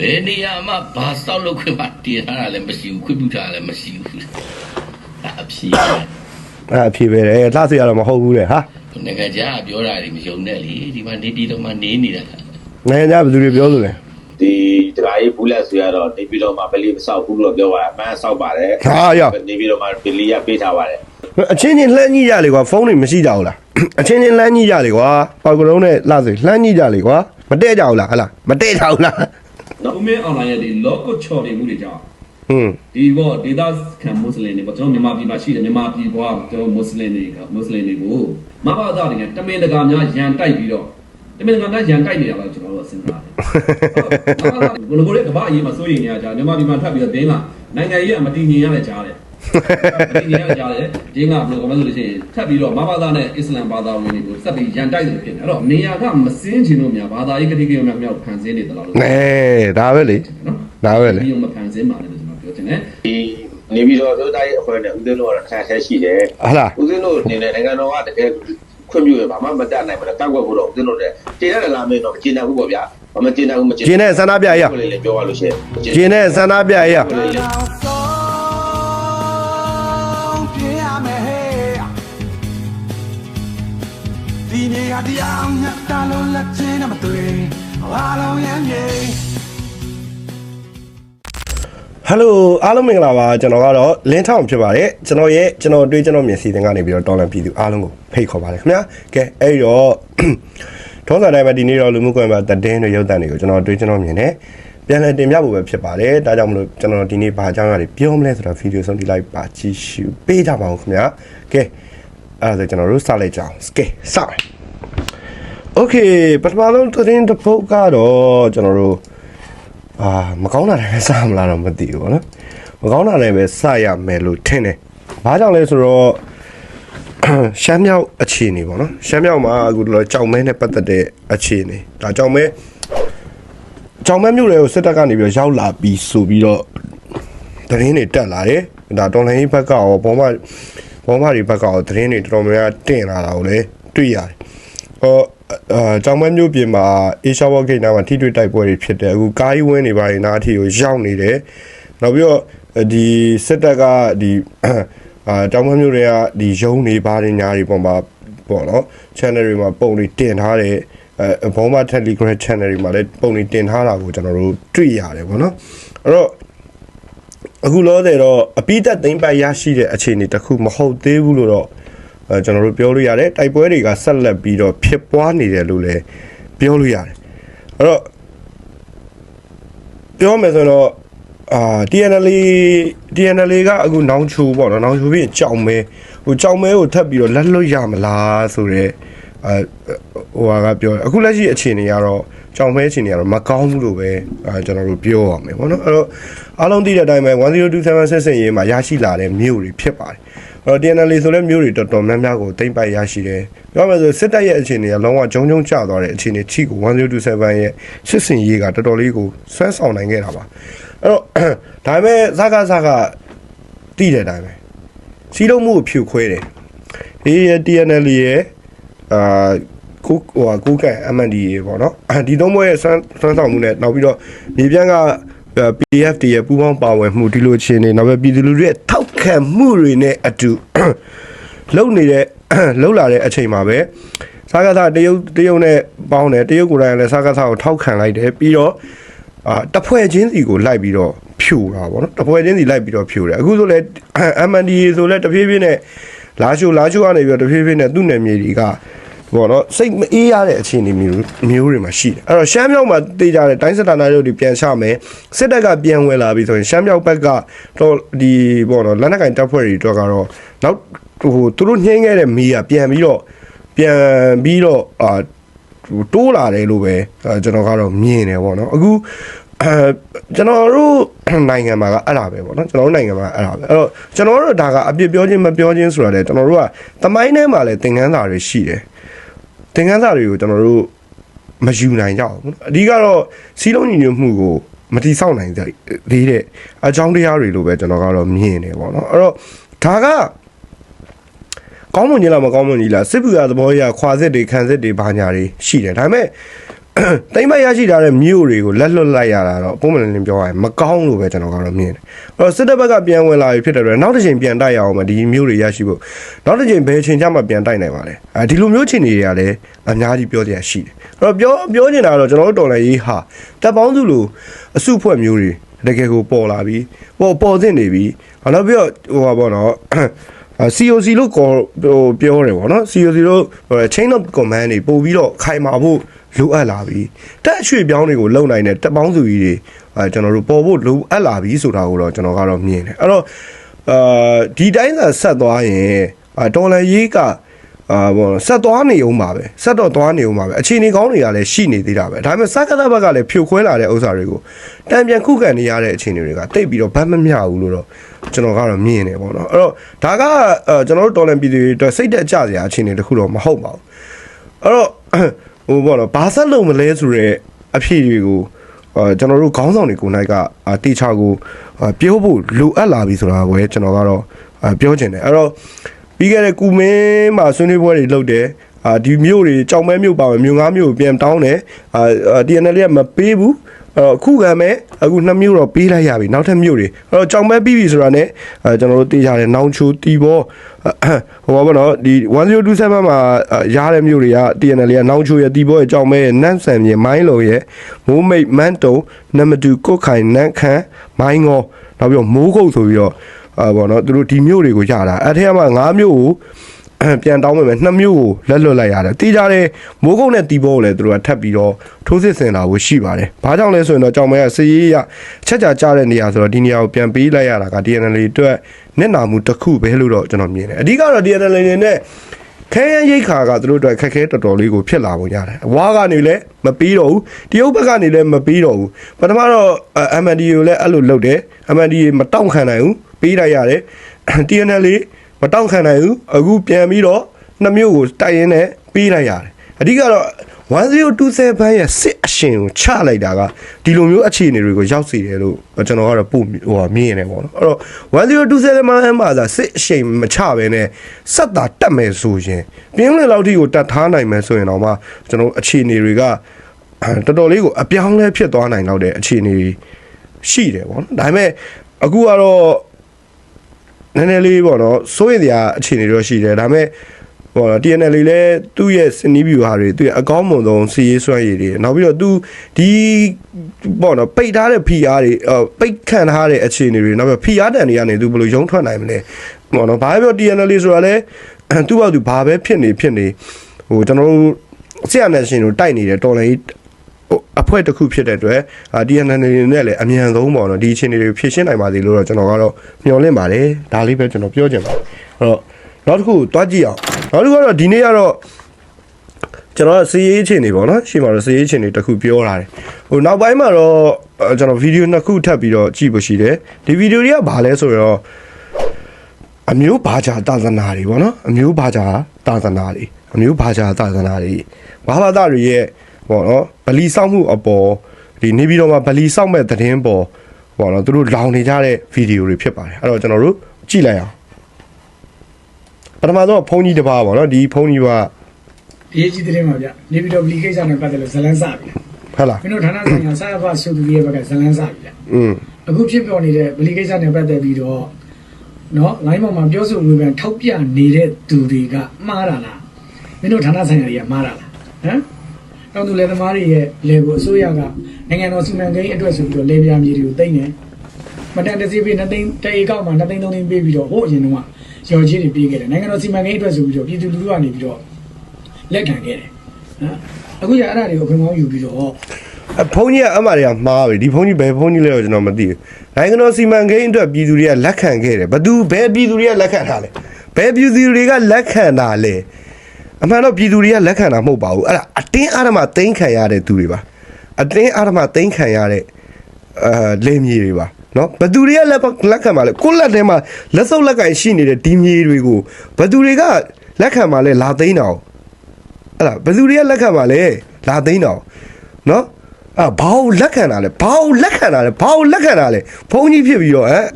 ဘယ်နေရာမှာဘာစောက်လုပ်ခွင့်မှတည်ထားတာလည်းမရှိဘူးခွင့်ပြုထားတာလည်းမရှိဘူးဒါအဖြစ်ပဲအဲ့အဖြေပဲတယ်လှစေရတော့မဟုတ်ဘူးလေဟာနိုင်ငံခြားကပြောတာတွေမယုံနဲ့လေဒီမှာနေပြည်တော်မှာနေနေတာနိုင်ငံခြားဘယ်သူတွေပြောလို့လဲဒီဒကာကြီးဘူးလက်ဆိုရတော့နေပြည်တော်မှာပလီမဆောက်ဘူးလို့ပြောတာအမှန်ဆောက်ပါတယ်ဟာရနေပြည်တော်မှာပလီရပေးထားပါတယ်အချင်းချင်းလှမ်းကြီးကြလေကွာဖုန်းတွေမရှိကြဘူးလားအချင်းချင်းလှမ်းကြီးကြလေကွာပေါက်ကလုံးနဲ့လှစေလှမ်းကြီးကြလေကွာမတည့်ကြဘူးလားဟလားမတည့်ကြဘူးလား နော်ဦးမင်းအွန်လိုင်းရဲ့ဒီ logo ချော်နေမှုတွေကြောင့်ဟွန်းဒီဘောဒေတာခံမွတ်စလင်တွေပေါ့ကျွန်တော်မြန်မာပြည်မှာရှိတယ်မြန်မာပြည်ဘွားကျွန်တော်မွတ်စလင်တွေကမွတ်စလင်တွေကိုမဘာသာတွေကတမင်တကာများရန်တိုက်ပြီးတော့တမင်တကာများရန်တိုက်နေတာပါကျွန်တော်တို့စဉ်းစားတယ်ဘယ်လိုကိုလဲကမ္ဘာအရေးမှာစိုးရိမ်နေရကြမြန်မာပြည်မှာထွက်ပြီးတော့ဒင်းလာနိုင်ငံရေးအမတည်ငြိမ်ရတဲ့ကြားတယ် ဒီနေရာကြားတယ်ဒီကဘယ်လိုကောမလို့ရှိရင်ထပ်ပြီးတော့မဘာသာနဲ့အစ္စလမ်ဘာသာဝင်တွေကိုစက်ပြီးရန်တိုက်တယ်ဖြစ်နေအဲ့တော့နေရာကမစင်းချင်လို့များဘာသာရေးကတိကဝများများဖန်ဆင်းနေတယ်လို့နဲဒါပဲလေနော်ဒါပဲလေဒီမဖန်ဆင်းပါနဲ့လို့ကျွန်တော်ပြောချင်တယ်ဒီနေပြည်တော်တို့တိုင်းအဖွဲ့နဲ့ဦးသိန်းတို့ကတော့ခါခဲရှိတယ်ဟလားဦးသိန်းတို့အနေနဲ့နိုင်ငံတော်ကတကယ်ခွင့်ပြုရပါမှမတတ်နိုင်ဘူးလားတောက်ွက်ဖို့တော့ဦးသိန်းတို့လည်းတည်ရတယ်လားမင်းတော့မကျင်နိုင်ဘူးပေါ့ဗျာမကျင်နိုင်ဘူးမကျင်ကျင်းတဲ့ဆန္ဒပြရကိုလည်းပြောရလို့ရှိရင်ကျင်းတဲ့ဆန္ဒပြရ နေရာတရားမြတ်တာလို့လက်ချင်းနဲ့မတွေ့အားလုံးရမ်းမြေဟယ်လိုအားလုံးမင်္ဂလာပါကျွန်တော်ကတော့လင်းထောင်ဖြစ်ပါတယ်ကျွန်တော်ရဲ့ကျွန်တော်တွေးကျွန်တော်မျက်စိတင်ကနေပြီးတော့တော်လန်ပြည်သူအားလုံးကိုဖိတ်ခေါ်ပါတယ်ခင်ဗျာကဲအဲ့တော့ထုံးစံတိုင်းပဲဒီနေ့တော့လူမှုကွန်ရက်သတင်းတွေရုပ်သံတွေကိုကျွန်တော်တွေးကျွန်တော်မြင်တယ်ပြန်လည်တင်ပြဖို့ပဲဖြစ်ပါတယ်ဒါကြောင့်မလို့ကျွန်တော်ဒီနေ့ဘာအကြောင်းအရာတွေပြောမလဲဆိုတော့ဗီဒီယိုဆုံးဒီလိုက်ပါကြည့်ရှုပေးကြပါဦးခင်ဗျာကဲအဲ့ဒါဆိုကျွန်တော်တို့စလိုက်ကြအောင်ကဲစ မယ် Okay ပထမဆုံးသတင်းတစ်ပုဒ်ကတော့ကျွန်တော်တို့အာမကောင်းတာလည်းစမလားတော့မသိဘူးဗောနော်မကောင်းတာလည်းပဲစရမယ်လို့ထင်တယ်ဘာကြောင့်လဲဆိုတော့ရှမ်းမြောက်အခြေအနေပေါ့နော်ရှမ်းမြောက်မှာအခုလောကြောင်မဲနဲ့ပတ်သက်တဲ့အခြေအနေဒါကြောင်မဲကြောင်မဲမြို့တွေကိုစစ်တပ်ကနေပြီးတော့ရောက်လာပြီးဆိုပြီးတော့သတင်းတွေတက်လာတယ်ဒါတော်လိုင်းဘက်ကရောဘောမဘောမတွေဘက်ကရောသတင်းတွေတော်တော်များများတင်လာတာကိုလည်းတွေ့ရတယ်ဟော အာကြောင်မဲမြို့ပြင်မှာအေရှားဘော့ဂိတ်နားမှာထိတွေ့တိုက်ပွဲတွေဖြစ်တယ်အခုကားကြီးဝင်းနေပါရင်နားအထိကိုရောက်နေတယ်နောက်ပြီးတော့ဒီစစ်တပ်ကဒီအာတောင်မမျိုးတွေကဒီရုံးနေပါးညာတွေပုံမှာပေါ့နော် channel တွေမှာပုံတွေတင်ထားတဲ့အဲဘုံမ Telegram channel တွေမှာလည်းပုံတွေတင်ထားတာကိုကျွန်တော်တို့တွေ့ရတယ်ပေါ့နော်အဲ့တော့အခုလောဆယ်တော့အပိသက်သိမ့်ပိုက်ရရှိတဲ့အခြေအနေတစ်ခုမဟုတ်သေးဘူးလို့တော့အဲ ကျွန်တော်တို့ပြောလို့ရတယ်တိုက်ပွဲတွေကဆက်လက်ပြီးတော့ဖြစ်ပွားနေတယ်လို့လည်းပြောလို့ရတယ်အဲ့တော့ပြောမယ်ဆိုတော့အာ TNL TNL ကအခုနောင်ချူပေါ့နော်နောင်ချူပြီးကြောင်မဲဟိုကြောင်မဲကိုထပ်ပြီးတော့လက်လွတ်ရမလားဆိုတော့အဲဟိုကပြောတယ်အခုလက်ရှိအခြေအနေကတော့ကြောင်မဲအခြေအနေကတော့မကောင်းဘူးလို့ပဲအဲကျွန်တော်တို့ပြောရမယ်ပေါ့နော်အဲ့တော့အားလုံးသိတဲ့အတိုင်းပဲ1027ဆက်စင်ရေးမှာရရှိလာတဲ့မြို့တွေဖြစ်ပါတယ်အဲ့ တော့ TNL ဆိုတဲ့မြို့တွေတော်တော်များများကိုတိမ့်ပိုက်ရရှိတယ်ပြောမယ်ဆိုစစ်တပ်ရဲ့အခြေအနေကလုံးဝဂျုံဂျုံကျသွားတဲ့အခြေအနေချိကို1027ရဲ့စစ်စင်ရေးကတော်တော်လေးကိုဆွဲဆောင်နိုင်ခဲ့တာပါအဲ့တော့ဒါပေမဲ့ဇာကဇာကတိတဲ့အတိုင်းပဲစီးလုံးမှုကိုဖြူခွဲတယ်အေး TNL ရဲ့အာကိုဟိုကိုကန် MND ရေပေါ့နော်ဒီသုံးဘွဲရဲ့ဆွမ်းဆွမ်းဆောင်မှုနဲ့နောက်ပြီးတော့မြေပြန့်က PDF တရဲ့ပူးပေါင်းပါဝင်မှုဒီလိုအခြေအနေနောက်ပဲပြည်သူလူထုရဲ့ထောက် ခံမှုတွေနဲ့အတူလုံနေတဲ့လုံလာတဲ့အချိန်မှာပဲစားကစားတရုတ်တရုတ်နဲ့ပေါင်းတယ်တရုတ်ကိုယ်တိုင်လည်းစားကစားကိုထောက်ခံလိုက်တယ်ပြီးတော့အာတဖွဲ့ချင်းစီကိုလိုက်ပြီးတော့ဖြူတာပေါ့နော်တဖွဲ့ချင်းစီလိုက်ပြီးတော့ဖြူတယ်အခုဆိုလဲ MNDA ဆိုလဲတဖြည်းဖြည်းနဲ့လာရှိုလာရှိုကနေပြီးတော့တဖြည်းဖြည်းနဲ့သူ့နယ်မြေတွေက ပေါ့နော်စိတ်မအေးရတဲ့အခြေအနေမျိုးမျိုးတွေမှာရှိတယ်အဲ့တော့ရှမ်းမြောက်မှာတေးကြတဲ့တိုင်းစစ်ဌာနချုပ်တွေပြန်ချမယ်စစ်တပ်ကပြန်ဝင်လာပြီဆိုရင်ရှမ်းမြောက်ဘက်ကတော့ဒီပေါ့နော်လက်နက်ကင်တပ်ဖွဲ့တွေတော့ကတော့နောက်ဟိုသူတို့ညှင်းခဲ့တဲ့မီးကပြန်ပြီးတော့ပြန်ပြီးတော့အာဟိုတိုးလာတယ်လို့ပဲအဲကျွန်တော်ကတော့မြင်တယ်ပေါ့နော်အခုအဲကျွန်တော်တို့နိုင်ငံမှာကအဲ့ဒါပဲပေါ့နော်ကျွန်တော်တို့နိုင်ငံမှာအဲ့ဒါပဲအဲ့တော့ကျွန်တော်တို့ဒါကအပြစ်ပြောခြင်းမပြောခြင်းဆိုတာလေကျွန်တော်တို့ကတမိုင်းထဲမှာလည်းသင်ခန်းစာတွေရှိတယ် သင်ခန်းစာတွေကိုကျွန်တော်တို့မယူနိုင်ကြဘူးအဓိကတော့စီးလုံးညီညွတ်မှုကိုမတိဆောက်နိုင်သေးတဲ့အကြောင်းတရားတွေလို့ပဲကျွန်တော်ကတော့မြင်တယ်ပေါ့နော်အဲ့တော့ဒါကကောင်းမွန်ကြီးလားမကောင်းမွန်ကြီးလားစစ်ပူရသဘောရခွာစစ်တွေခံစစ်တွေဘာညာတွေရှိတယ်ဒါပေမဲ့ တိမ့်မရရှိထားတဲ့မြို့တွေကိုလက်လွတ်လိုက်ရတာတော့ပုံမှန်လင်းလင်းပြောရရင်မကောင်းလို့ပဲကျွန်တော်ကတော့မြင်တယ်အဲ့တော့စစ်တပ်ဘက်ကပြန်ဝင်လာပြီဖြစ်တဲ့အတွက်နောက်တစ်ချိန်ပြန်တိုက်ရအောင်မဒီမြို့တွေရရှိဖို့နောက်တစ်ချိန်ဘယ်ချိန်ကျမှပြန်တိုက်နိုင်ပါလဲအဲဒီလိုမျိုးချိန်တွေကလည်းအများကြီးပြောကြရရှိတယ်အဲ့တော့ပြောပြောနေတာတော့ကျွန်တော်တို့တော်လည်းရေးဟာတပ်ပေါင်းစုလိုအစုဖွဲ့မျိုးတွေတကယ်ကိုပေါ်လာပြီပေါ်ပေါ်သင့်နေပြီနောက်ပြီးတော့ဟိုပါပေါ့နော်အာ COC လို့ခေါ်ဟိုပြောတယ်ဗောနော် COC လို့ဟို chain of command တွေပို့ပြီးတော့ခိုင်မာဖို့ လိုအပ်လာပြီတက်အရွှေ့ပြောင်းတွေကိုလုံနိုင်တဲ့တက်ပေါင်းစုကြီးတွေအဲကျွန်တော်တို့ပေါ်ဖို့လိုအပ်လာပြီဆိုတာကိုတော့ကျွန်တော်ကတော့မြင်တယ်အဲ့တော့အာဒီတိုင်းသာဆက်သွားရင်အာတော်လန်ရေးကအာဘောဆက်သွားနေအောင်ပါပဲဆက်တော့သွားနေအောင်ပါပဲအခြေအနေကောင်းတွေကလည်းရှိနေသေးတာပဲဒါပေမဲ့စကားသဘက်ကလည်းဖြိုခွဲလာတဲ့ဥစ္စာတွေကိုတံပြန်ခုခံနေရတဲ့အခြေအနေတွေကတိတ်ပြီးတော့ဗတ်မမျှဘူးလို့တော့ကျွန်တော်ကတော့မြင်နေပေါ့နော်အဲ့တော့ဒါကအဲကျွန်တော်တို့တော်လန်ပြည်သူတွေအတွက်စိတ်တက်ကြစရာအခြေအနေတစ်ခုတော့မဟုတ်ပါဘူးအဲ့တော့ ဟိုပေါ့နော်ဘာဆက်လို့မလဲဆိုတော့အဖြစ်တွေကိုအာကျွန်တော်တို့ခေါင်းဆောင်တွေကိုနိုင်ကအာတေချာကိုအာပြောဖို့လိုအပ်လာပြီဆိုတာကိုပဲကျွန်တော်ကတော့အာပြောချင်တယ်အဲ့တော့ပြီးခဲ့တဲ့ကူမင်းမှာဆွေးနွေးပွဲတွေလုပ်တယ်အာဒီမြို့တွေကြောင်မဲမြို့ပါမယ်မြို့ငါးမြို့ကိုပြန်တောင်းတယ်အာ TNL ကမပေးဘူး အဲ့တော့အခုကမဲ့အခုနှစ်မြို့တော့ပေးလိုက်ရပြီနောက်ထပ်မြို့တွေအဲ့တော့ကြောင်မဲပြီးပြီဆိုတာ ਨੇ အဲကျွန်တော်တို့တေးကြတယ်နောင်ချိုတီဘောဟိုပါဘောနော်ဒီ1027မှာရတဲ့မြို့တွေက TNL ကနောင်ချိုရဲ့တီဘောရဲ့ကြောင်မဲရဲ့နန့်ဆန်မြေမိုင်းလုံရဲ့မိုးမိတ်မန်းတုံနမတူကုတ်ခိုင်နန်းခမ်းမိုင်းငေါနောက်ပြီးတော့မိုးကုတ်ဆိုပြီးတော့အာဘောနော်သူတို့ဒီမြို့တွေကိုရတာအဲ့ထက်ကမှ9မြို့ကို ပြန်တောင်းမယ်နှစ်မျိုးကိုလက်လွတ်လိုက်ရတယ်တီးကြတယ်မိုးကုတ်နဲ့တီးဘောကိုလည်းသူတို့ကထပ်ပြီးတော့ထိုးစစ်ဆင်လာဖို့ရှိပါတယ်ဘာကြောင့်လဲဆိုရင်တော့ကြောင်မဲကစည်ရေးရချက်ချာကြတဲ့နေရာဆိုတော့ဒီနေရာကိုပြန်ပေးလိုက်ရတာက DNL အတွက်နစ်နာမှုတစ်ခုပဲလို့တော့ကျွန်တော်မြင်တယ်အဓိကတော့ DNL နေနဲ့ခဲရန်ရိတ်ခါကသူတို့အတွက်ခက်ခဲတော်တော်လေးကိုဖြစ်လာပုံရတယ်အဝါကနေလည်းမပြီးတော့ဘူးတရုတ်ဘက်ကနေလည်းမပြီးတော့ဘူးပထမတော့ MND ကိုလည်းအဲ့လိုလုပ်တယ် MND မတောင့်ခံနိုင်ဘူးပြီးလိုက်ရတယ် TNL မတောင့်ခံနိုင်ဘူးအခုပြန်ပြီးတော့နှစ်မျိုးကိုတိုက်ရင်းနဲ့ပြီးလိုက်ရတယ်အဓိကတော့1027ဘန်းရဲ့စစ်အရှင်ကိုချလိုက်တာကဒီလိုမျိုးအခြေအနေတွေကိုရောက်စေတယ်လို့ကျွန်တော်ကတော့ပို့ဟိုမြင်ရတယ်ပေါ့နော်အဲ့တော့1027ဘန်းမှာသာစစ်အရှင်မချဘဲနဲ့စက်တာတက်မယ်ဆိုရင်ပြင်းလည်လောက်ထိကိုတတ်ထားနိုင်မယ်ဆိုရင်တော့မှကျွန်တော်အခြေအနေတွေကတော်တော်လေးကိုအပြောင်းလဲဖြစ်သွားနိုင်တော့တဲ့အခြေအနေရှိတယ်ပေါ့နော်ဒါပေမဲ့အခုကတော့ နည်းနည်းလေးပေါ့နော်စိုးရိမ်စရာအခြေအနေတော့ရှိတယ်ဒါပေမဲ့ဟော TNL လည်းသူ့ရဲ့စနီးဗျူဟာတွေသူ့ရဲ့အကောင်းမွန်ဆုံးစီရေးစွမ်းရည်တွေနောက်ပြီးတော့သူဒီပေါ့နော်ပိတ်ထားတဲ့ PR တွေပိတ်ခံထားတဲ့အခြေအနေတွေနောက်ပြီး PR တန်တွေကနေသူဘယ်လိုရုံထွက်နိုင်မလဲပေါ့နော်ဘာပဲပြော TNL ဆိုတာလဲသူ့ဘာသူဘာပဲဖြစ်နေဖြစ်နေဟိုကျွန်တော်တို့ဆရာနယ်ရှင်တို့တိုက်နေတယ်တော်လည်း အဖွဲ့တစ်ခုဖြစ်တဲ့အတွက်အာ DNN နေနဲ့လည်းအမြန်ဆုံးပေါ့နော်ဒီအခြေအနေတွေဖြည့်ရှင်းနိုင်ပါသေးလို့တော့ကျွန်တော်ကတော့မျှော်လင့်ပါတယ်ဒါလေးပဲကျွန်တော်ပြောချင်ပါတယ်အဲ့တော့နောက်တစ်ခုတွားကြည့်အောင်နောက်တစ်ခုကတော့ဒီနေ့ကတော့ကျွန်တော်စီရေးအခြေအနေပေါ့နော်ရှေ့မှာတော့စီရေးအခြေအနေတစ်ခုပြောလာတယ်ဟိုနောက်ပိုင်းမှာတော့ကျွန်တော်ဗီဒီယိုနှစ်ခုထပ်ပြီးတော့ကြည့်ဖို့ရှိတယ်ဒီဗီဒီယိုတွေကဘာလဲဆိုတော့အမျိုးဘာသာသာသနာတွေပေါ့နော်အမျိုးဘာသာသာသနာတွေအမျိုးဘာသာသာသနာတွေဘာဘာသာတွေရဲ့ ပေါ့နော်ဗလီစောက်မှုအပေါ်ဒီနေပြီးတော့မှဗလီစောက်မဲ့သတင်းပေါ်ပေါ့နော်သူတို့လောင်နေကြတဲ့ဗီဒီယိုတွေဖြစ်ပါတယ်အဲ့တော့ကျွန်တော်တို့ကြည့်လိုက်အောင်ပထမဆုံးဖုန်းကြီးတစ်ပါးပေါ့နော်ဒီဖုန်းကြီးကအရေးကြီးတဲ့မှာဗျနေပြည်တော်ဗလီကိစ္စနဲ့ပတ်သက်လို့ဇလန်းစပြီဟုတ်လားမင်းတို့ဌာနဆိုင်ရာဆရာဖဆုသူရဲ့ဘက်ကဇလန်းစပြီဗျอืมအခုဖြစ်ပေါ်နေတဲ့ဗလီကိစ္စနဲ့ပတ်သက်ပြီးတော့နော်လိုင်းပေါ်မှာပြောဆိုဝေဖန်ထောက်ပြနေတဲ့သူတွေကမှားတာလားမင်းတို့ဌာနဆိုင်ရာတွေကမှားတာလားဟမ် တောင်သူလယ်သမားတွေရဲ့လယ်ကိုအစိုးရကနိုင်ငံတော်စီမံကိန်းအတွက်ဆိုပြီးတော့လယ်ပြာမြေတွေကိုတိမ့်တယ်မတန်တစီပေးနှစ်သိန်းတအေကောက်မှာနှစ်သိန်းသုံးသိန်းပေးပြီးတော့ဟိုအရင်တုန်းကရော်ကြီးတွေပေးခဲ့တယ်နိုင်ငံတော်စီမံကိန်းအတွက်ဆိုပြီးတော့ပြည်သူလူထုကနေပြီးတော့လက်ခံခဲ့တယ်ဟမ်အခုကျအဲ့ဒါတွေကိုအခွင့်အရေးယူပြီးတော့အဖုန်းကြီးကအမှတွေကမှားပြီဒီဖုန်းကြီးဘယ်ဖုန်းကြီးလဲတော့ကျွန်တော်မသိဘူးနိုင်ငံတော်စီမံကိန်းအတွက်ပြည်သူတွေကလက်ခံခဲ့တယ်ဘသူဘယ်ပြည်သူတွေကလက်ခံတာလဲဘယ်ပြည်သူတွေကလက်ခံတာလဲ အမှန်တော့ပြည်သူတွေကလက်ခံတာမဟုတ်ပါဘူးအဲ့ဒါအတင်းအဓမ္မသိမ်းခံရတဲ့သူတွေပါအတင်းအဓမ္မသိမ်းခံရတဲ့အာလေမြေတွေပါနော်ဘသူတွေကလက်လက်ခံပါလဲကိုယ့်လက်ထဲမှာလက်စုပ်လက်ကင်ရှိနေတဲ့ဒီမြေတွေကိုဘသူတွေကလက်ခံပါလဲလာသိမ်းတာအဲ့ဒါဘယ်သူတွေကလက်ခံပါလဲလာသိန်းတော့နော်အာဘာလို့လက်ခံတာလဲဘာလို့လက်ခံတာလဲဘာလို့လက်ခံတာလဲဘုန်းကြီးဖြစ်ပြီးတော့ဟမ်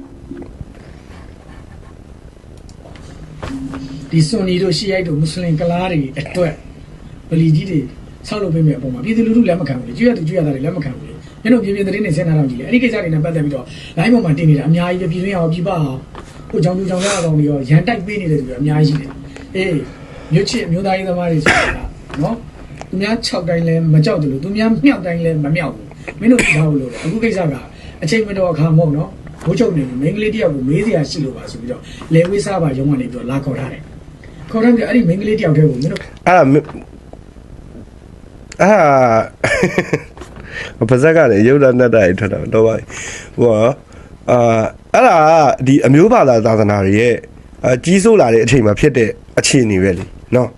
ဒီဆွန်နီတို့ရှီရိုက်တို့မွတ်စလင်ကလားတွေအတွက်ဗလီကြီးတွေဆောက်လုပ်ပေးမယ်အပေါ်မှာပြည်သူလူထုလက်မခံဘူးလေကြွရသူကြွရတာတွေလက်မခံဘူးလေမင်းတို့ပြည်ပြည်သတင်းတွေဆင်းလာတော့ကြည့်လေအဲ့ဒီကိစ္စတွေနဲ့ပတ်သက်ပြီးတော့ line ပေါ်မှာတင်နေတာအများကြီးပဲပြည်တွင်းအောင်ပြည်ပအောင်ဟိုကြောင်ပြူကြောင်ရအောင်တွေရောရန်တိုက်ပေးနေတဲ့သူတွေအများကြီးရှိတယ်အေးမြို့ချစ်မြို့သားရေးသမားတွေဆိုတာနော်သူများ6တိုင်းလဲမကြောက်တယ်လို့သူများမြောက်တိုင်းလဲမမြောက်ဘူးမင်းတို့သိထားဘူးလို့အခုကိစ္စကအချိန်မတော်အခါမဟုတ်နော်ဘိုးချုပ်နေပြီမိန်းကလေးတယောက်ကိုမေးစရာရှိလို့ပါဆိုပြီးတော့လေဝိစားပါရုံးကနေပြီးတော့လာခေါ်ထားတယ် ခေါ်ထားပြီးအဲ့ဒီမိန်းကလေးတယောက်တည်းကိုမင်းတို့အဲ့ဒါမအာဘာသာကလည်းရုပ်ရနဲ့တိုင်ထွက်တာတော့ပါဟိုအာအဲ့ဒါဒီအမျိုးဘာသာသာသနာတွေရဲ့အကြီးစိုးလာတဲ့အချိန်မှာဖြစ်တဲ့အခြေအနေပဲလीနော်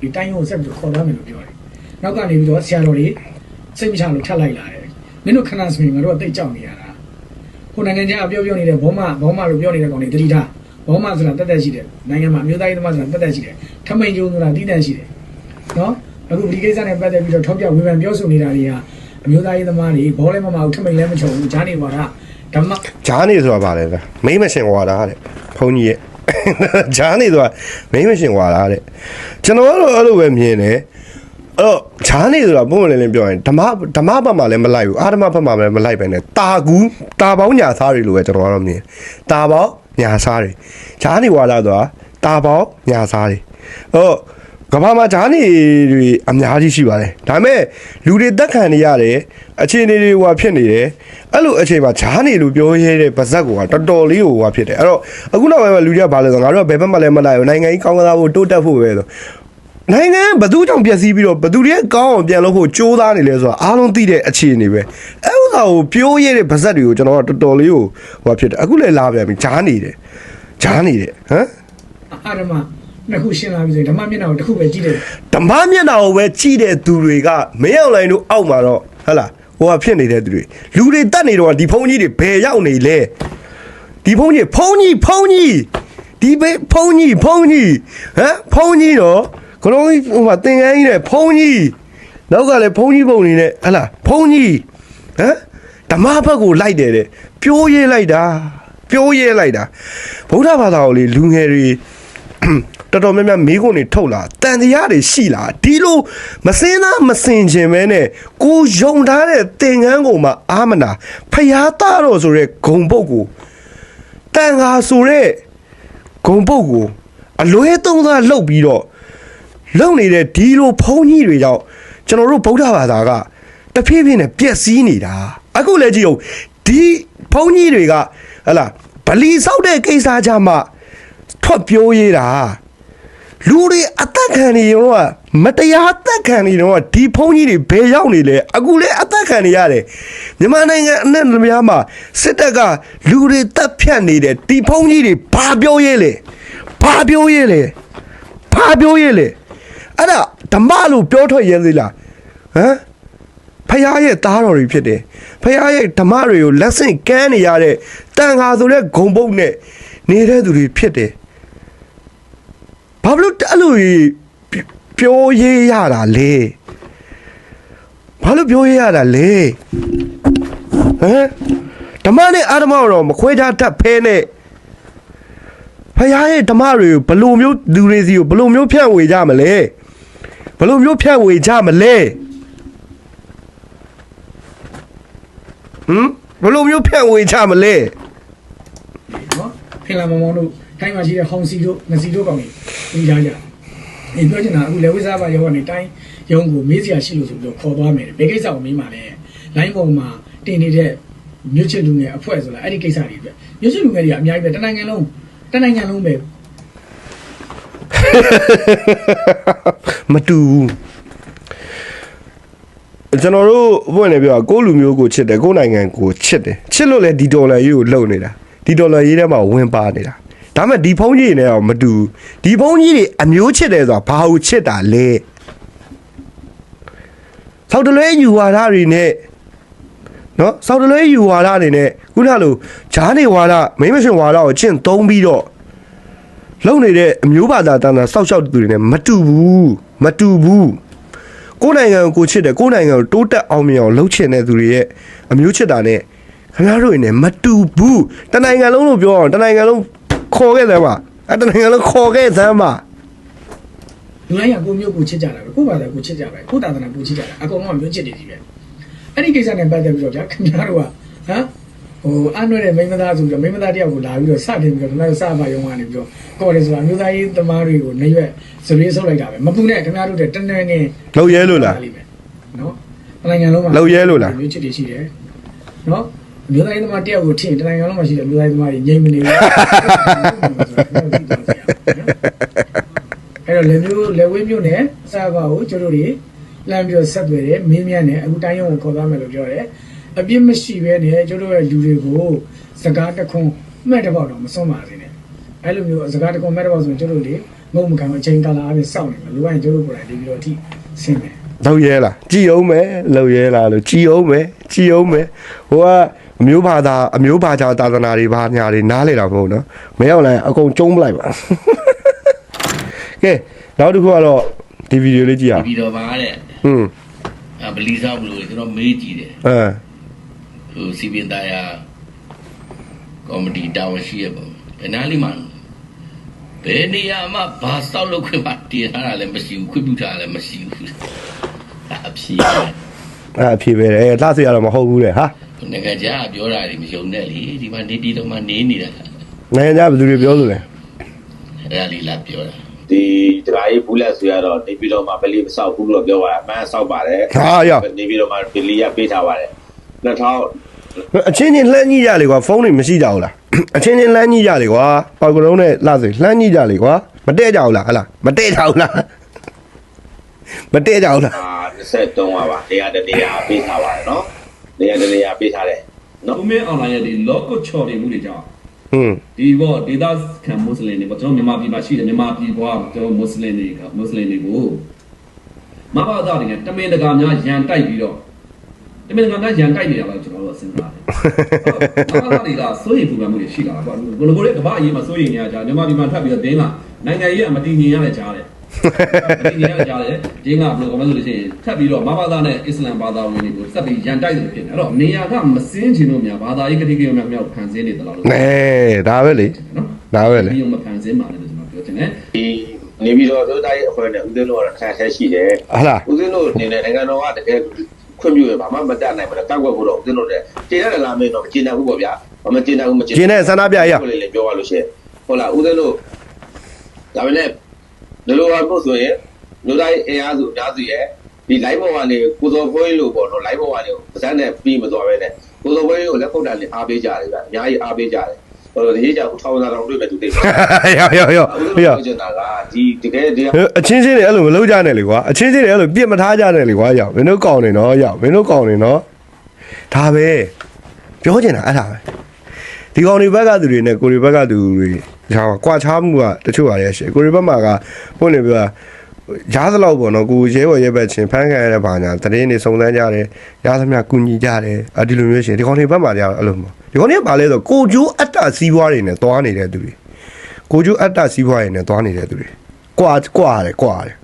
ဒီတိုင်းကိုဆက်ပြီးခေါ်သွားမယ်လို့ပြောတယ်။နောက်ကနေပြီးတော့ဆရာတော်တွေစိတ်မချလို့ထပ်လိုက်လာတယ်။မင်းတို့ခဏစမင်းငါတို့ကတိတ်ကြောက်နေရတာ။ခုနိုင်ငံခြားအပြောပြောနေတဲ့ဘောမဘောမလို့ပြောနေတဲ့ကောင်တွေတတိထား ဘောမဆိုတာတက်တက်ရှိတယ်။နိုင်ငံမှာအမျိုးသားရေးသမားဆိုတာတက်တက်ရှိတယ်။ထမိန်ကျုံဆိုတာတည်တံ့ရှိတယ်။နော်အခုဒီကိစ္စနဲ့ပတ်သက်ပြီးတော့ထောက်ပြဝေဖန်ပြောဆိုနေတာတွေကအမျိုးသားရေးသမားတွေဘောလဲမမအောင်ထမိန်လည်းမချုံဘူးဂျာနေပါတာဓမ္မဂျားနေဆိုတာဗာလဲလားမိမ့်မရှင်ဝါတာတဲ့ဘုန်းကြီးရဲ့ဂျားနေဆိုတာမိမ့်မရှင်ဝါတာတဲ့ကျွန်တော်ကတော့အဲ့လိုပဲမြင်တယ်အဲ့တော့ဂျားနေဆိုတာပုံမှန်လည်းလည်းပြောရင်ဓမ္မဓမ္မဘက်မှာလည်းမလိုက်ဘူးအာဓမ္မဘက်မှာလည်းမလိုက်ပဲနဲ့တာကူးတာပေါင်းညာစားတွေလို့ပဲကျွန်တော်ကတော့မြင်တာပေါင်း ညာစားတွေဂျားနေဝါတာဆိုတာတာပေါင်းညာစားတွေဟုတ်ကမ္ဘာမှာဂျားနေတွေအများကြီးရှိပါတယ်ဒါပေမဲ့လူတွေတက်ခံနေရတယ်အခြေအနေတွေဟိုဖြစ်နေတယ်အဲ့လိုအချိန်မှာဂျားနေလို့ပြောရတဲ့ဗဇက်ကတော်တော်လေးဟိုဟိုဖြစ်တယ်အဲ့တော့အခုနောက်ပိုင်းမှာလူတွေကဘာလဲဆိုတော့ငါတို့ကဘယ်ဘက်မှလည်းမလိုက်ဘူးနိုင်ငံကြီးကောင်းကစားဖို့တိုးတက်ဖို့ပဲဆိုနိုင်ငံဘသူကြောင့်ပျက်စီးပြီးတော့ဘသူတွေကကောင်းအောင်ပြန်လုပ်ဖို့ကြိုးစားနေလဲဆိုတာအားလုံးသိတဲ့အခြေအနေပဲအဲ့ဥ စ္စာကိုပြောရတဲ့ဗဇက်တွေကိုကျွန်တော်ကတော်တော်လေးဟိုဟိုဖြစ်တယ်အခုလည်းလာပြန်ပြီဂျားနေတယ်ဂျားနေတယ်ဟမ်အာဓမ္မနှစ်ခုရှင်းလာပြီဆိုရင်ဓမ္မမျက်နှာကိုတစ်ခုပဲကြည့်တယ်ဓမ္မမျက်နှာကိုပဲကြည့်တဲ့သူတွေကမင်းအောင်လိုင်းတို့အောက်မှာတော့ဟဟလားဟိုကဖြစ်နေတဲ့သူတွေလူတွေတတ်နေတော့ဒီဖုန်းကြီးတွေဘယ်ရောက်နေလဲဒီဖုန်းကြီးဖုန်းကြီးဖုန်းကြီးဒီဘေးဖုန်းကြီးဖုန်းကြီးဟမ်ဖုန်းကြီးတော့ခလုံးကြီးဟိုမှာသင်္ကန်းကြီးနဲ့ဖုန်းကြီးနောက်ကလည်းဖုန်းကြီးပုံနေနဲ့ဟဟလားဖုန်းကြီး ဟမ်ဓမ္မဘက်ကိုလိုက်တယ်တဲ့ပြိုးရဲလိုက်တာပြိုးရဲလိုက်တာဗုဒ္ဓဘာသာကိုလေလူငယ်တွေတော်တော်များများမိခွန်းတွေထုတ်လာတန်တရားတွေရှိလာဒီလိုမစင်းသားမစင်ခြင်းပဲနဲ့ကိုယုံထားတဲ့သင်္ကန်းကိုမှအာမနာဖျားသားတော်ဆိုတဲ့ဂုံပုတ်ကိုတန်ဃာဆိုတဲ့ဂုံပုတ်ကိုအလွဲသုံးသားလှုပ်ပြီးတော့လုံနေတဲ့ဒီလိုဘုံကြီးတွေကြောင့်ကျွန်တော်တို့ဗုဒ္ဓဘာသာက တဖြည်းဖြည်းနဲ့ပျက်စီးနေတာအခုလည်းကြည့်အောင်ဒီဘုံကြီးတွေကဟလာဗလီဆောက်တဲ့ကိစ္စကြမှာထွက်ပြောရတာလူတွေအသက်ခံနေရောကမတရားအသက်ခံနေတော့ဒီဖုန်းကြီးတွေဘယ်ရောက်နေလဲအခုလဲအသက်ခံနေရတယ်မြန်မာနိုင်ငံအနဲ့များမှာစစ်တပ်ကလူတွေတပ်ဖြတ်နေတဲ့ဒီဖုန်းကြီးတွေဘာပြောရဲလဲဘာပြောရဲလဲဘာပြောရဲလဲအဲ့ဒါဓမ္မလို့ပြောထွက်ရဲသေးလားဟမ် ဖခင်ရဲ့သားတော်တွေဖြစ်တယ်ဖခင်ရဲ့ဓမ္မတွေကိုလက်ဆင့်ကမ်းနေရတဲ့တန်ခါဆိုတဲ့ဂုံပုတ်နဲ့နေတဲ့သူတွေဖြစ်တယ်ဘာလို့အဲ့လိုကြီးပြောရေးရတာလဲဘာလို့ပြောရေးရတာလဲဟမ်ဓမ္မနဲ့အာဓမ္မတော့မခွဲခြားတတ်ဖဲနဲ့ဖခင်ရဲ့ဓမ္မတွေကိုဘယ်လိုမျိုးလူတွေစီကိုဘယ်လိုမျိုးဖြန့်ဝေကြမလဲဘယ်လိုမျိုးဖြန့်ဝေကြမလဲ ဟမ်ဘယ်လိုမျိုးဖြန့်ဝေကြမလဲနော်ဖင်လာမောင်မောင်တို့တိုင်းမှာရှိတဲ့ဟောင်စီတို့ငစီတို့ကောင်တွေပြီးကြကြဒီပြောချင်တာအခုလေဝိစားပါရောကနေတိုင်းရုံးကိုမေးစရာရှိလို့ဆိုပြီးတော့ခေါ်သွားမယ်ဘယ်ကိစ္စကိုမေးမှလဲလိုင်းပေါ်မှာတင်နေတဲ့မြို့ချစ်လူငယ်အဖွဲ့ဆိုလားအဲ့ဒီကိစ္စတွေပဲမြို့ချစ်လူငယ်တွေကအများကြီးပဲတနိုင်ငံလုံးတနိုင်ငံလုံးပဲမတူဘူး ကျွန်တော်တို့ဘွင့်နေပြောကိုယ့်လူမျိုးကိုချစ်တယ်ကိုယ့်နိုင်ငံကိုချစ်တယ်ချစ်လို့လဲဒီဒေါ်လာရေးကိုလှုပ်နေတာဒီဒေါ်လာရေးထဲမှာဝင်ပါနေတာဒါပေမဲ့ဒီဖုန်းကြီးတွေနဲ့တော့မတူဘူးဒီဖုန်းကြီးတွေအမျိုးချစ်တယ်ဆိုတာဘာကိုချစ်တာလဲဆောက်တလွဲယူဝါဒတွေနဲ့နော်ဆောက်တလွဲယူဝါဒတွေနဲ့ခုနလိုဂျားနေဝါဒမိမ့်မရှင်ဝါဒကိုကျင့်သုံးပြီးတော့လုံနေတဲ့အမျိုးဘာသာတန်တာစောက်ရှောက်သူတွေနဲ့မတူဘူးမတူဘူး ကိုယ်နိုင်ငံကိုကိုချစ်တယ်ကိုယ်နိုင်ငံကိုတိုးတက်အောင်မြင်အောင်လှုပ်ချင်တဲ့သူတွေရဲ့အမျိုးချစ်တာနဲ့ခင်ဗျားတို့တွေနဲ့မတူဘူးတနိုင်ငံလုံးလို့ပြောအောင်တနိုင်ငံလုံးခေါ်ခဲ့တယ်မှာအဲတနိုင်ငံလုံးခေါ်ခဲ့သမ်းမှာလူတိုင်းကကိုမျိုးကိုချစ်ကြတာပဲကိုဘာသာကိုချစ်ကြပဲကိုသာသနာကိုချစ်ကြတာအကုန်လုံးကမျိုးချစ်တယ်ကြီးပဲအဲ့ဒီကိစ္စနဲ့ပတ်သက်ပြီးတော့ဗျာခင်ဗျားတို့ကဟမ် ဟိုအနှွဲ့တဲ့မိန်းမသားဆိုပြီးတော့မိန်းမသားတယောက်ကိုလာပြီးတော့စတင်ပြီးတော့ခင်ဗျားတို့စပါရုံကနေပြီးတော့ကော်တယ်ဆိုတာမျိုးသားရေးသမားတွေကိုနေရွက်စရိဆုပ်လိုက်တာပဲမပူနဲ့ခင်ဗျားတို့တဲ့တနေနေလောက်ရဲလို့လားနော်နိုင်ငံလုံးမှာလောက်ရဲလို့လားမျိုးချစ်တွေရှိတယ်နော်မျိုးသားရေးသမားတယောက်ကိုထင်တနိုင်ငံလုံးမှာရှိတဲ့မျိုးသားရေးသမားတွေငြိမ်မနေဘူးအဲ့တော့လေမျိုးလေဝေးမျိုးနဲ့စာပါကိုကျတို့တွေလမ်းပြီးတော့ဆက်သွယ်တယ်မင်းမြတ်နဲ့အခုတိုင်းရုံကိုခေါ်သွားမယ်လို့ပြောတယ် အပြစ်မရှိပဲနဲ့ကျတို့ရဲ့လူတွေကိုစကားတခွန်းမှတ်တပေါက်တော့မစွန့်ပါစေနဲ့အဲ့လိုမျိုးစကားတခွန်းမှတ်တပေါက်ဆိုရင်ကျတို့တွေငုံမခံအချိန်ကာလအပြင်စောင့်နေမှာလူတိုင်းကျတို့ကိုယ်တိုင်ဒီပြီးတော့အထိဆင်းတယ်လောက်ရဲလားကြည်အောင်မယ်လောက်ရဲလားလို့ကြည်အောင်မယ်ကြည်အောင်မယ်ဟိုကအမျိုးဘာသာအမျိုးဘာသာသာသနာတွေဘာညာတွေနားလေတာမဟုတ်နော်မရောက်လိုက်အကုန်ကျုံးပလိုက်ပါကဲနောက်တစ်ခုကတော့ဒီဗီဒီယိုလေးကြည့်ရအောင်ပြီးတော့ပါတဲ့ဟွန်းအဘလီစားဘလို့ကျွန်တော်မေးကြည့်တယ်အဲ ဟိုစီပင်သားရကောမတီတာဝန်ရှိရပေါ့ဘယ်နားလေးမှဘယ်နေရာမှာဘာဆောက်လုပ်ခွင့်ပါတည်ထားတာလည်းမရှိဘူးခွင့်ပြုထားတာလည်းမရှိဘူးအဖြေအဲအဖြေပဲတယ်လှစေရတော့မဟုတ်ဘူးလေဟာနိုင်ငံခြားကပြောတာတွေမယုံနဲ့လေဒီမှာနေပြည်တော်မှာနေနေတာနိုင်ငံခြားဘယ်သူတွေပြောလို့လဲအဲ့ဒါလေးလာပြောတာဒီဒကာကြီးဘူးလက်ဆိုရတော့နေပြီးတော့မှပလီမဆောက်ဘူးလို့ပြောတာအမှန်ဆောက်ပါတယ်ဟာရောက်နေပြီးတော့မှပလီရပေးထားပါတယ်2000 အချင်းချင်းလှမ်းကြည့်ကြလေကွာဖုန်းတွေမရှိကြဘူးလားအချင်းချင်းလှမ်းကြည့်ကြလေကွာပေါက်ကလုံးနဲ့လှစေလှမ်းကြည့်ကြလေကွာမတည့်ကြဘူးလားဟလားမတည့်ကြဘူးလားမတည့်ကြဘူးလားအာ23ပါပါတရားတတရားပေးထားပါတယ်နော်တရားတတရားပေးထားတယ်နော်ကိုမင်းအွန်လိုင်းရဲ့ဒီ logo ချော်တင်မှုတွေကြောင့်ဟွန်းဒီဘောဒေတာခံမွတ်စလင်တွေပေါ့ကျွန်တော်မြန်မာပြည်မှာရှိတယ်မြန်မာပြည်ဘွားကျွန်တော်မွတ်စလင်တွေကမွတ်စလင်တွေကိုမဘာသာတွေကတမင်တကာများရန်တိုက်ပြီးတော့ တမင်တကာများရန်တိုက်နေတာလို့ကျွန်တော်တို့စဉ်းစားတယ်မဘာသာတွေကစိုးရိမ်ပူပန်မှုတွေရှိလာတာပေါ့ဘယ်လိုလဲကမ္ဘာအရေးမှာစိုးရိမ်နေရကြမြန်မာပြည်မှာထပ်ပြီးတော့ဒင်းလာနိုင်ငံရေးအမတည်ငြိမ်ရတဲ့ကြားတယ်မတည်ငြိမ်ရတဲ့ကြားတယ်ဒင်းကဘယ်လိုကောမလို့လဲဆိုရင်ထပ်ပြီးတော့မဘာသာနဲ့အစ္စလမ်ဘာသာဝင်တွေကိုစက်ပြီးရန်တိုက်တယ်ဖြစ်နေအဲ့တော့နေရာကမစင်းချင်လို့များဘာသာရေးကတိကရုံများများဖန်ဆင်းနေသလားလို့နဲဒါပဲလေနော်ဒါပဲလေဒီမဖန်ဆင်းပါနဲ့လို့ကျွန်တော်ပြောချင်တယ်ဒီနေပြီးတော့တို့သားရဲ့အဖွဲ့နဲ့ဦးသိန်းတို့ကတော့ခါခဲရှိတယ်ဟလားဦးသိန်းတို့အနေနဲ့နိုင်ငံတော်ကတကယ် ခွင့်ပြုရပါမှမတတ်နိုင်ဘူးလားကောက်ွက်ဖို့တော့ဦးသိန်းတို့တဲ့ကျေရတဲ့လာမင်းတော့မကျေနပ်ဘူးပေါ့ဗျာမကျေနပ်ဘူးမကျေကျင်းတဲ့ဆန္ဒပြရကိုလည်းပြောရလို့ရှိရင်ဟုတ်လားဦးသိန်းတို့ဒါပေမဲ့ဒီလိုပါလို့ဆိုရင်လူတိုင်းအင်အားစုအများစုရဲ့ဒီ live ပေါ်ကနေကိုစောဖွဲလို့ပေါ့နော် live ပေါ်ကနေပစံနဲ့ပြီးမသွားပဲနဲ့ကိုစောဖွဲကိုလက်ခုပ်တန်နဲ့အားပေးကြတယ်ဗျအများကြီးအားပေးကြတယ် ဟိုဒီကြောင့်ထောင်သာတော်တွေ့မဲ့သူတွေရောက်ရောက်ရောက်ဦးသိန်းရောက်တို့ကျင်တာကဒီတကယ်ဒီအချင်းချင်းတွေအဲ့လိုမလုပ်ကြနဲ့လေကွာအချင်းချင်းတွေအဲ့လိုပြစ်မထားကြနဲ့လေကွာရောက်မင်းတို့ကောင်းနေနော်ရောက်မင်းတို့ကောင်းနေနော်ဒါပဲပြောချင်တာအဲ့ဒါပဲဒီကောင်တွေဘက်ကသူတွေနဲ့ကိုတွေဘက်ကသူတွေဒါကွာချားမှုကတချို့ပါရဲ့ရှေ့ကိုတွေဘက်မှာကပုံနေပြရားသလောက်ပေါ့နော်ကိုရဲဘော်ရဲဘက်ချင်းဖမ်းခံရတဲ့ဘာညာတရင်နေစုံစမ်းကြတယ်ရသမျှကုညီကြတယ်အဒီလိုမျိုးရှင်ဒီကောင်တွေဘက်မှာကြတော့အဲ့လိုမဟုတ် ဒီကောင်တွေကဘာလဲဆိုကိုကျိုးအတ္တစီးပွားတွေနဲ့သွားနေတဲ့သူတွေကိုကျိုးအတ္တစီးပွားတွေနဲ့သွားနေတဲ့သူတွေကွာကွာတယ်ကွာတယ်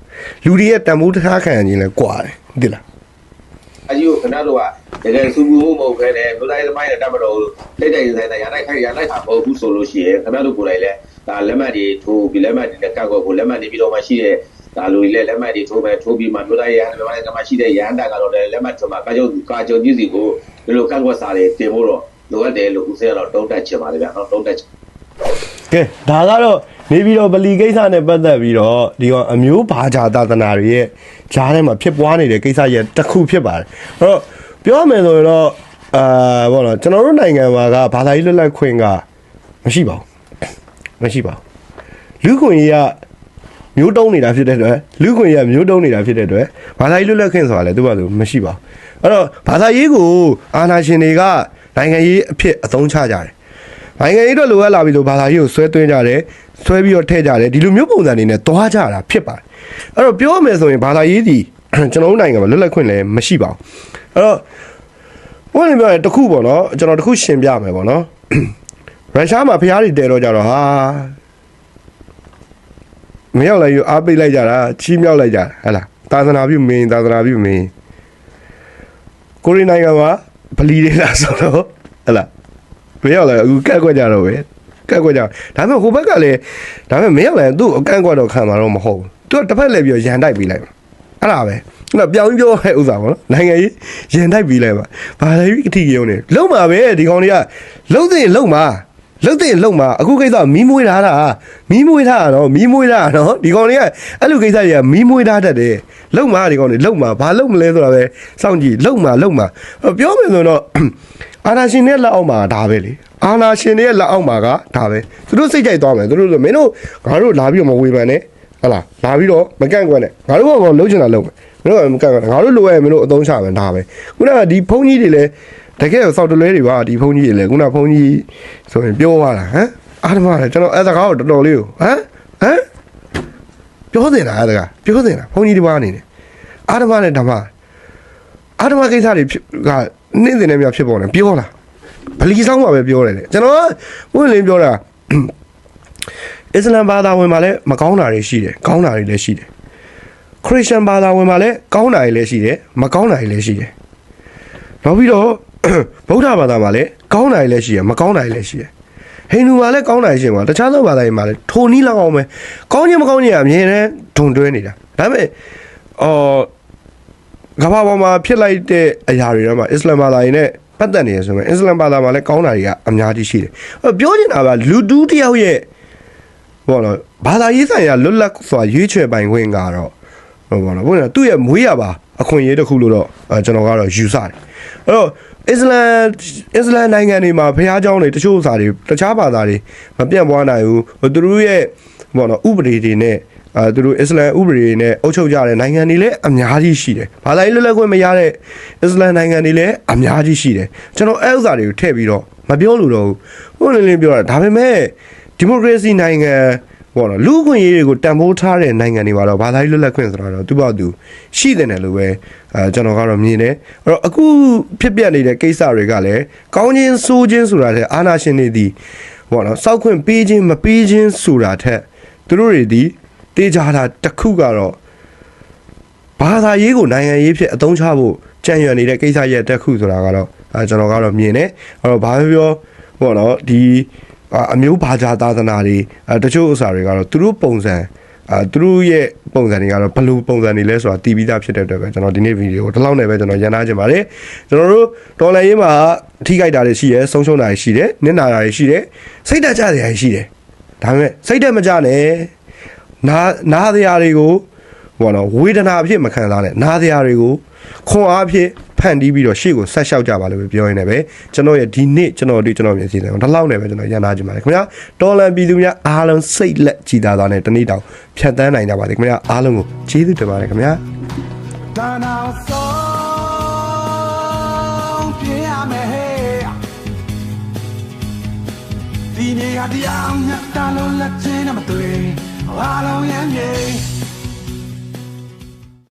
လူတွေရဲ့တန်ဖိုးထားခံရခြင်းလဲကွာတယ်သိလားအကြီးကိုခဏတော့ကတကယ်စူပူမှုမဟုတ်ခဲနဲ့လူတိုင်းသမိုင်းနဲ့တတ်မတော်လက်တိုက်ဆိုင်တဲ့ရလိုက်ခိုက်ရလိုက်တာမဟုတ်ဘူးဆိုလို့ရှိရင်ခဏတို့ကိုယ်တိုင်လဲဒါလက်မှတ်တွေထိုးပြီးလက်မှတ်တွေနဲ့ကောက်ကောက်ကိုလက်မှတ်တွေပြီးတော့မှရှိတဲ့ဒါလူတွေလည်းလက်မှတ်တွေထိုးမယ်ထိုးပြီးမှလူတိုင်းရဟန်းမြန်မာနိုင်ငံမှာရှိတဲ့ရဟန်းတာကတော့လည်းလက်မှတ်ထိုးမှာကာကြုံကာကြုံကြီးစီကိုဒီလိုကောက်ကွက်စာတွေတင်ဖို့တော့ လိုအပ်တယ်လို့ဦးစင်းကတော့တုံးတက်ချင်ပါလေဗျာနော်တုံးတက်ချင်ကဲဒါကတော့နေပြီးတော့ဗလီကိစ္စနဲ့ပတ်သက်ပြီးတော့ဒီကောင်အမျိုးဘာသာသာသနာတွေရဲ့ဂျားထဲမှာဖြစ်ပွားနေတဲ့ကိစ္စရဲ့တစ်ခုဖြစ်ပါတယ်အဲ့တော့ပြောရမယ်ဆိုရင်တော့အာဘောနော်ကျွန်တော်တို့နိုင်ငံမှာကဘာသာရေးလွတ်လပ်ခွင့်ကမရှိပါဘူးမရှိပါဘူးလူခွင့်ရေးကမျိုးတုံးနေတာဖြစ်တဲ့အတွက်လူခွင့်ရေးကမျိုးတုံးနေတာဖြစ်တဲ့အတွက်ဘာသာရေးလွတ်လပ်ခွင့်ဆိုတာလည်းသူ့ဘာလို့မရှိပါဘူးအဲ့တော့ဘာသာရေးကိုအာဏာရှင်တွေက နိုင်ငံရေးအဖြစ်အသုံးချကြတယ်နိုင်ငံရေးတော့လိုအပ်လာပြီလို့ဘာသာရေးကိုဆွဲသွင်းကြတယ်ဆွဲပြီးတော့ထည့်ကြတယ်ဒီလိုမျိုးပုံစံတွေနဲ့သွားကြတာဖြစ်ပါတယ်အဲ့တော့ပြောရမယ်ဆိုရင်ဘာသာရေးဒီကျွန်တော်တို့နိုင်ငံမှာလွတ်လပ်ခွင့်လည်းမရှိပါဘူးအဲ့တော့ဘယ်လိုပြောလဲတစ်ခုပေါ့နော်ကျွန်တော်တစ်ခုရှင်းပြမယ်ပေါ့နော်ရုရှားမှာဖျားတွေတဲတော့ကြတော့ဟာမရောက်လိုက်ရအားပိတ်လိုက်ကြတာချီးမြှောက်လိုက်ကြတာဟဲ့လားသာသနာပြုမင်းသာသနာပြုမင်းကိုရီးနိုင်ငံမှာ ဗလီတွေလာဆိုတော့ဟဲ့လားမရောက်လာအခုကက်ကွက်ကြတော့ပဲကက်ကွက်ကြဒါပေမဲ့ဟိုဘက်ကလည်းဒါပေမဲ့မရောက်လာသူ့အကန့်ကွက်တော့ခံမှာတော့မဟုတ်ဘူးသူကတစ်ဖက်လဲပြီးတော့ရန်တိုက်ပြီးလိုက်မှာအဲ့ဒါပဲအဲ့တော့ပြောင်းပြောတဲ့ဥစ္စာပေါ့နော်နိုင်ငံရေးရန်တိုက်ပြီးလိုက်မှာဘာလဲပြီးအထီးရုံနေလုံမှာပဲဒီကောင်တွေကလုံတဲ့လုံမှာ လုံတဲ့လုံမှာအခုကိစ္စမီးမွေးထားတာမီးမွေးထားတာနော်မီးမွေးထားတာနော်ဒီကောင်တွေကအဲ့လိုကိစ္စတွေကမီးမွေးထားတတ်တယ်လုံမှာဒီကောင်တွေလုံမှာဘာလုံမလဲဆိုတာပဲစောင့်ကြည့်လုံမှာလုံမှာပြောမယ်ဆိုတော့အာနာရှင်ရဲ့လက်အောက်မှာဒါပဲလေအာနာရှင်ရဲ့လက်အောက်မှာကဒါပဲသူတို့စိတ်ကြိုက်သွားမယ်သူတို့ဆိုမင်းတို့ငါတို့လာပြီးတော့မဝေဖန်နဲ့ဟလာလာပြီးတော့မကန့်ကွက်နဲ့ငါတို့ကတော့လုံးချင်တာလုံးမယ်မင်းတို့ကမကန့်ကွက်နဲ့ငါတို့လိုရမင်းတို့အသုံးချမယ်ဒါပဲခုနကဒီဖုန်းကြီးတွေလည်း တကယ်စောက်တလဲတွေပါဒီဖုန်းကြီးတွေလည်းခုနဖုန်းကြီးဆိုရင်ပြောသွားတာဟမ်အားဓမ္မလည်းကျွန်တော်အဲ့ဒါကတော့တော်တော်လေးကိုဟမ်ဟမ်ပြောနေတာအဲ့ဒါကပြောနေတာဖုန်းကြီးတစ်ပါးအနေနဲ့အားဓမ္မနဲ့ဓမ္မအားဓမ္မကိစ္စတွေဖြစ်ကနေ့စဉ်နဲ့များဖြစ်ပေါ်နေပြောလားဗလီဆောင်မှာပဲပြောတယ်လေကျွန်တော်ကဘုရင်လင်းပြောတာအစ္စလမ်ဘာသာဝင်မှာလည်းမကောင်းတာတွေရှိတယ်ကောင်းတာတွေလည်းရှိတယ်ခရစ်ယာန်ဘာသာဝင်မှာလည်းကောင်းတာတွေလည်းရှိတယ်မကောင်းတာတွေလည်းရှိတယ်နောက်ပြီးတော့ ဗုဒ္ဓဘာသာမှာလည်းကောင်းတာတွေလည်းရှိတယ်မကောင်းတာတွေလည်းရှိတယ်ဟိန္ဒူမှာလည်းကောင်းတာတွေရှိမှာတခြားသောဘာသာတွေမှာလည်းထိုနည်းလောက်အောင်ပဲကောင်းခြင်းမကောင်းခြင်းကအမြဲတမ်းဒုံတွဲနေတာဒါပေမဲ့အော်ကမ္ဘာပေါ်မှာဖြစ်လိုက်တဲ့အရာတွေတော့မှအစ္စလမ်ဘာသာရေးနဲ့ပတ်သက်နေရဆိုရင်အစ္စလမ်ဘာသာမှာလည်းကောင်းတာတွေကအများကြီးရှိတယ်။အဲ့ပြောချင်တာကလူတူးတယောက်ရဲ့ဟောတော့ဘာသာရေးဆိုင်ရာလွတ်လပ်စွာရွေးချယ်ပိုင်ခွင့်ကတော့ဟောပါတော့ဘုရားသူ့ရဲ့မွေးရပါအခွင့်အရေးတစ်ခုလို့တော့အဲကျွန်တော်ကတော့ယူဆတယ်။အဲ့တော့ အစ္စလမ်အစ္စလမ်နိုင်ငံတွေမှာဘုရားကျောင်းတွေတချို့ဥစ္စာတွေတခြားဘာသာတွေမပြန့်ပွားနိုင်ဘူးဟိုသူတို့ရဲ့ဟောတော့ဥပဒေတွေနဲ့အဲသူတို့အစ္စလမ်ဥပဒေတွေနဲ့အုပ်ချုပ်ကြတဲ့နိုင်ငံတွေလည်းအများကြီးရှိတယ်။ဘာသာရေးလွတ်လပ်ခွင့်မရတဲ့အစ္စလမ်နိုင်ငံတွေလည်းအများကြီးရှိတယ်။ကျွန်တော်အဲဥစ္စာတွေကိုထည့်ပြီးတော့မပြောလို့တော့ဘူး။ဟိုလင်းလင်းပြောတာဒါပေမဲ့ဒီမိုကရေစီနိုင်ငံ ဘောတော့လူ့အခွင့်အရေးတွေကိုတန်ဖိုးထားတဲ့နိုင်ငံတွေမှာတော့ဘာသာရေးလွတ်လပ်ခွင့်ဆိုတာတော့သူ့ဘာသူရှိတယ်တယ်လို့ပဲအဲကျွန်တော်ကတော့မြင်တယ်အဲ့တော့အခုဖြစ်ပျက်နေတဲ့ကိစ္စတွေကလည်းကောင်းခြင်းဆိုးခြင်းဆိုတာတဲ့အာနာရှင်တွေဒီဘောနော်စောက်ခွင့်ပေးခြင်းမပေးခြင်းဆိုတာထက်သူတို့တွေဒီတေးကြတာတစ်ခုကတော့ဘာသာရေးကိုနိုင်ငံရေးဖြစ်အသုံးချဖို့ကြံ့ရွံနေတဲ့ကိစ္စရဲ့တစ်ခုဆိုတာကတော့အဲကျွန်တော်ကတော့မြင်တယ်အဲ့တော့ဘာပြောပြောဘောနော်ဒီ အာအမျိုးဘာသာသာသနာတွေအဲတချို့ဥစ္စာတွေကတော့သူတို့ပုံစံအဲသူတို့ရဲ့ပုံစံတွေကတော့ဘယ်လိုပုံစံတွေလဲဆိုတာတီးပြီးသားဖြစ်တဲ့အတွက်ပဲကျွန်တော်ဒီနေ့ဗီဒီယိုကိုဒီလောက်နဲ့ပဲကျွန်တော်ရန်နာခြင်းပါတယ်ကျွန်တော်တို့တော်လန်ရေးမှာထိခိုက်တာတွေရှိရဲဆုံးရှုံးတာတွေရှိတယ်နစ်နာတာတွေရှိတယ်စိတ်တက်ကြတွေရှိတယ်ဒါပေမဲ့စိတ်တက်မကြနဲ့နာနာတရားတွေကိုဘောနော်ဝေဒနာအဖြစ်မခံစားနဲ့နာတရားတွေကိုခွန်အားအဖြစ် ဖန်တီးပြီးတော့ရှေ့ကိုဆက်လျှောက်ကြပါလို့ပဲပြောရင်းနဲ့ပဲကျွန်တော်ရဲ့ဒီနေ့ကျွန်တော်တို့ကျွန်တော်မြင်စီတယ်ဒီလောက်နဲ့ပဲကျွန်တော်ရန်နာကြပါလေခင်ဗျာတော်လန်ပြည်သူများအားလုံးစိတ်လက်ကြည်သာသားနဲ့တနေ့တောင်ဖြတ်တန်းနိုင်ကြပါစေခင်ဗျာအားလုံးကိုကျေးဇူးတင်ပါတယ်ခင်ဗျာဒါနာဆုံးပြရမယ်ဟဲ့ဒီနေ့ကတရားမြတ်တာလို့လက်ချင်းနဲ့မတွေ့အားလုံးရမ်းမြေ